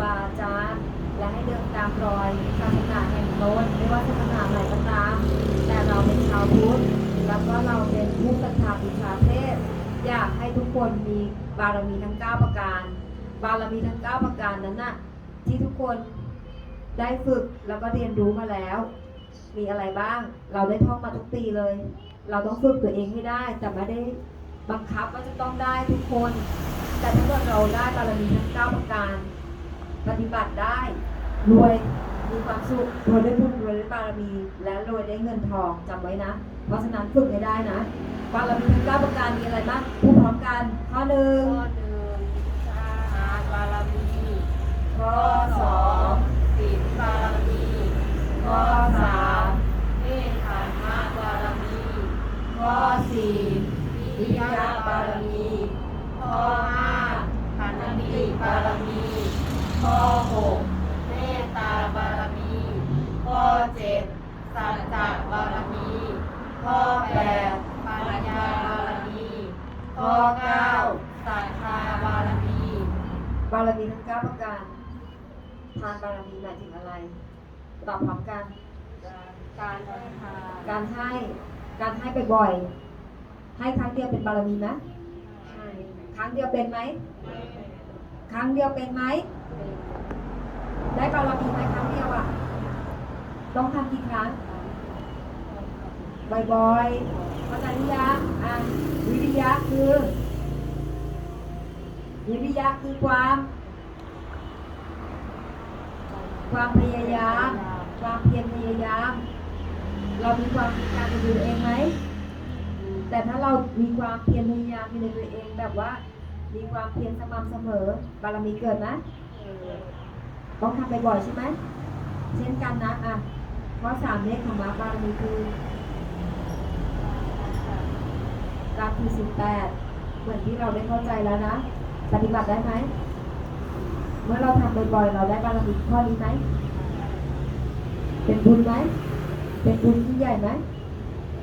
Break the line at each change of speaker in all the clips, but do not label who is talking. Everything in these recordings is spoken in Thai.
บาอาจารย์และให้เดินตามรอยศาสนาแห่งโน้นไม่ว่าศาสนาไหนก็ตามแต่เราเป็นชาวพุทธแล้วก็เราเป็นผู้ศรัทธาบูชาเทพอยากให้ทุกคนมีบารมีทั้ง 9 ประการ บารมีทั้ง 9 ประการนั้นน่ะที่ทุกคนได้ฝึกแล้วก็เรียนรู้มาแล้ว มีอะไรบ้าง เราได้ท่องมาทุกปีเลย เราต้องฝึกตัวเองให้ได้ แต่ไม่ได้บังคับว่าจะต้องได้ทุกคน แต่ถ้าเกิดเราได้บารมีทั้ง 9 ประการ ปฏิบัติได้ รวยมีความสุขรวยด้วยบุญรวยด้วยบารมี และรวยได้เงินทองจำไว้นะ เพราะฉะนั้นฝึกให้ได้นะบารมีทั้ง9ประการมีอะไรบ้างพูดพร้อมกันข้อหนึ่ง
ข้อหนึ่งทานบารมี
ข้อสอ
งศีลบารมีข้อสามเมตตามบารมี
ข้อสี่
วิริยะบารมีข้อห้าขันติบารมี ข้อหกเมตตาบารมี ข้อเจ็ดสัจจะบารมี ข้อแปดปัญญาบารมี ข้อเก้าศรัทธาบารมี
บารมีทั้ง9ประการทานบารมีหมายถึงอะไร ตอบพร้อมกัน
การให้ทาน
การให้ การให้บ่อยๆให้ครั้งเดียวเป็นบารมีไหมครั้งเดียวเป็นไหม ครั้งเดียวเป็นไหมได้บารมีไหมครั้งเดียวอะ ต้องทำกี่ครั้งบ่อยๆเข้าใจหรือยังอะวิริยะคือ วิริยะคือความ ความพยายาม ความเพียรพยายาม เรามีความมีการเป็นตัวเองไหมแต่ถ้าเรามีความเพียรพยายามในตัวเองแบบว่า มีความเพียรสม่ำเสมอ บารมีเกิดนะต้องทำบ่อยๆใช่ไหม เช่นกันนะอะข้อสามเลขของมาบารมีคือการคือสิบแปดเหมือนที่เราได้เข้าใจแล้วนะ ปฏิบัติได้ไหม เมื่อเราทำบ่อยๆ เราได้บารมีข้อนี้ไหม เป็นบุญไหม เป็นบุญที่ใหญ่ไหม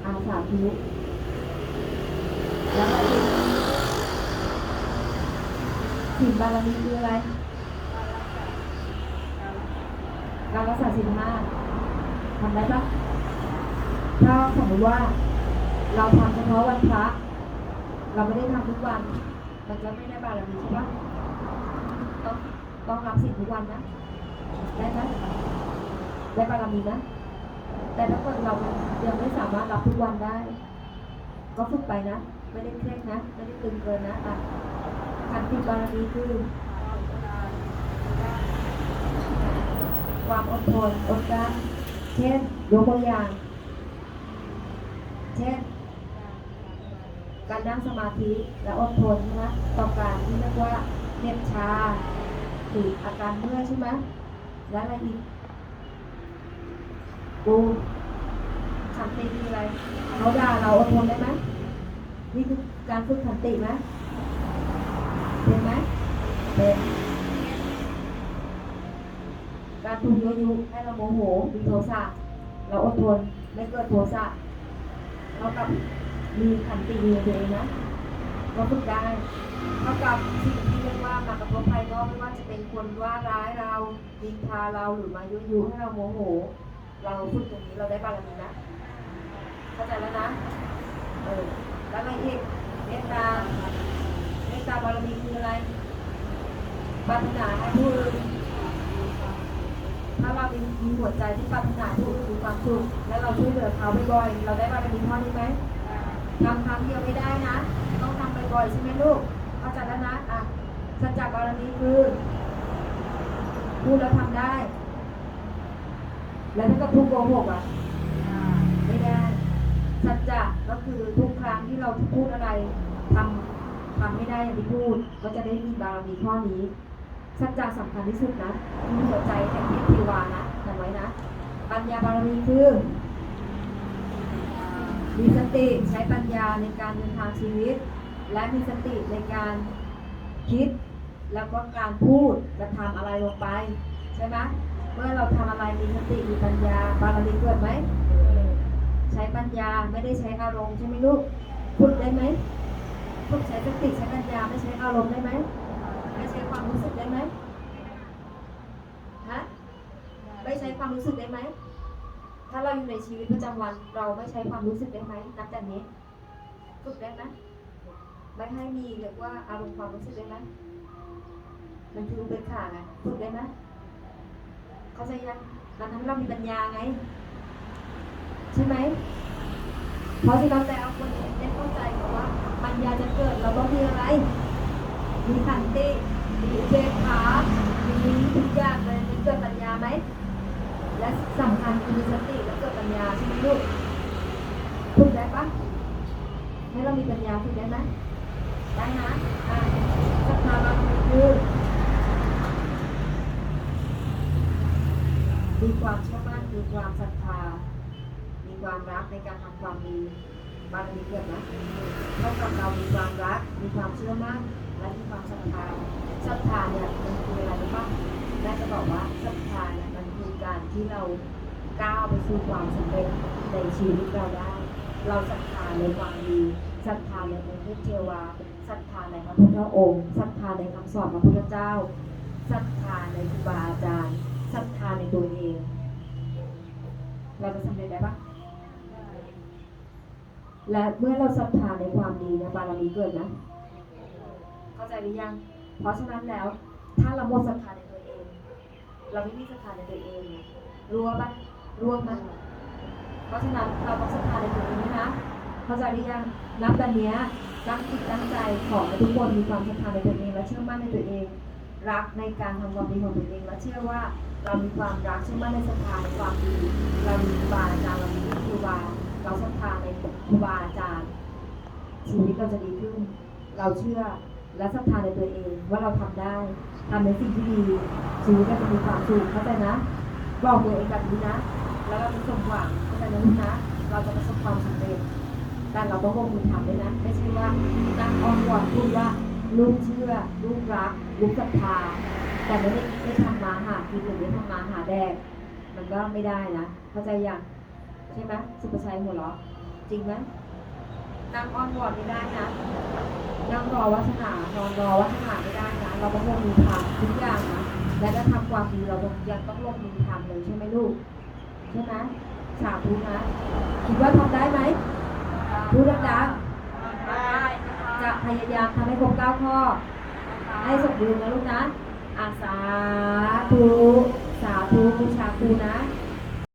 อาสาธุแล้วอะไรอีก สิบบารมีคืออะไรการรักษาศีลห้าทำได้ปะถ้าสมมติว่าเราทำเฉพาะวันพระ เราไม่ได้ทำทุกวัน มันจะไม่ได้บารมีใช่ปะต้องต้องรับศีลทุกวันนะ ได้ไหมได้บารมีนะ แต่ถ้าเกิดเรายังไม่สามารถรับทุกวันได้ ก็ฝึกไปนะ ไม่ได้เครียดนะ ไม่ได้ตึงเกินนะอะ ขันติบารมีคือความอดทนอดกลั้นเช่นยกตัวอย่าง เช่น การนั่งสมาธิและอดทนนะต่อการที่เรียกว่าเหน็บชาหรืออาการเมื่อยใช่ไหมและอะไรอีกกูขันติคืออะไรเขาด่าเราอดทนได้ไหมนี่คือการฝึกขันติไหมเป็นไหมเป็น การถูกยั่วยุให้เราโมโหมีโทสะเราอดทนไม่เกิดโทสะเท่ากับมีขันติในตัวเองนะเราฝึกได้เท่ากับสิ่งที่เรียกว่ามากระทบภายนอกไม่ว่าจะเป็นคนว่าร้ายเราดินทาเราหรือมายุยุให้เราโมโห เราฝึกตรงนี้เราได้บารมีนะเข้าใจแล้วนะเออแล้วอะไรอีกเมตตาเมตตาบารมีคืออะไร ปรารถนาให้ผู้อื่นถ้าเรามีมีหัวใจที่ปรารถนาผู้อื่นมีความสุขและเราช่วยเหลือเขาบ่อยๆเราได้บารมีข้อนี้ไหมทำครั้งเดียวไม่ได้นะ ต้องทำบ่อยๆใช่ไหมลูกเข้าใจแล้วนะอะสัจจะบารมีคือพูดแล้วทำได้ แล้วถ้าก็พูดโกหกอะไม่ได้สัจจะก็คือทุกครั้งที่เราพูดอะไรทำทำไม่ได้อย่างที่พูด ก็จะได้มีบารมีข้อนี้ สัจจะสำคัญที่สุดนะมีหัวใจแห่งเทพเทวานะจำไว้นะ ปัญญาบารมีคือมีสติใช้ปัญญาในการเดินทางชีวิต และมีสติในการคิด แล้วก็การพูดจะทำอะไรลงไป ใช่ไหมเมื่อเราทำอะไรมีสติมีปัญญาบารมีเกิดไหมใช้ปัญญาไม่ได้ใช้อารมณ์ใช่ไหมลูกฝึกได้ไหมฝึกใช้สติใช้ปัญญาไม่ใช้อารมณ์ได้ไหม ไม่ใช้ความรู้สึกได้ไหมฮะไปใช้ความรู้สึกได้ไหม ถ้าเราอยู่ในชีวิตประจำวัน เราไม่ใช้ความรู้สึกได้ไหมนับแต่นี้ ฝึกได้ไหมไม่ให้มีเรียกว่าอารมณ์ความรู้สึกได้ไหมมันคือเป็นขาไงฝึกได้ไหมเข้าใจยังมันทำให้เรามีปัญญาไง ใช่ไหมเพราะฉะนั้นแล้วคนได้เข้าใจกับว่าปัญญาจะเกิดเราต้องมีอะไร มีขันติมีเจตขามีทุกอย่างเลยมีเกิดปัญญาไหม และสำคัญคือมีสติและเกิดปัญญาใช่ไหมลูกฝึกได้ปะให้เรามีปัญญาฝึกได้ไหมได้นะอะศรัทธาบางคนคือมีความเชื่อมั่นมีความศรัทธา มีความรักในการทำความดีบารมีเกิดนะเท่ากับเรามีความรัก มีความเชื่อมั่น และมีความศรัทธาศรัทธาเนี่ยมันคืออะไรรู้ป่ะแม่จะบอกว่าศรัทธาเนี่ยมันคือการที่เราก้าวไปสู่ความสำเร็จในชีวิตเราได้ เราศรัทธาในความดีศรัทธาในพระพุทธเทวาศรัทธาในพระพุทธองค์ศรัทธาในคำสอนพระพุทธเจ้าศรัทธาในครูบาอาจารย์ศรัทธาในตัวเอง เราจะสำเร็จได้ปะและเมื่อเราศรัทธาในความดีในบารมีเกิดนะาใจหรือยัง เพราะฉะนั้นแล้วถ้าเราหมดศรัทธาในตัวเอง เราไม่มีศรัทธาในตัวเองเนี่ยรัวปะร่วงมั้ยเพราะฉะนั้นเราต้องศรัทธาในตัวเองนะเข้าใจหรือยังนับแต่เนี้ยตั้งจิตตั้งใจขอให้ทุกคนมีความศรัทธาในตัวเองและเชื่อมั่นในตัวเอง รักในการทำความดีของตัวเองและเชื่อว่าเรามีความรักเชื่อมั่นในศรัทธาในความดีเรามีครูบาอาจารย์เรามีครูบาเราศรัทธาในครูบาอาจารย์ชีวิตเราจะดีขึ้น เราเชื่อ และศรัทธาในตัวเองว่าเราทำได้ทำในสิ่งที่ดีชีวิตก็จะมีความสุขเข้าใจนะบอกตัวเองแบบนี้นะ แล้วก็มีสมหวังเข้าใจนะลูกนะ เราจะประสบความสำเร็จแต่เราต้องลงมือทำด้วยนะ ไม่ใช่ว่านั่งอ้อนวอนพูดว่าลูกเชื่อลูกรักลูกศรัทธาแต่ไม่ได้ไม่ทำมาหากินหรือไม่ทำมาหาแดกมันก็ไม่ได้นะ เข้าใจยังใช่ไหมสุภชัยหัวเราะจริงไหมนั่งอ้อนวอนไม่ได้นะ นั่งรอวัฒนานอนรอวัฒนาไม่ได้นะเราต้องลงมือทำทุกอย่างนะและถ้าทำความดีเรายังต้องลงมือทำเลยใช่ไหมลูกใช่ไหมสาธุนะคิดว่าทำได้ไหมพูดดัง
ได้
ๆจะพยายามทำให้ครบเก้าข้อ ให้สมบูรณ์นะลูกนะอาสาธุสาธุบูชาครูนะ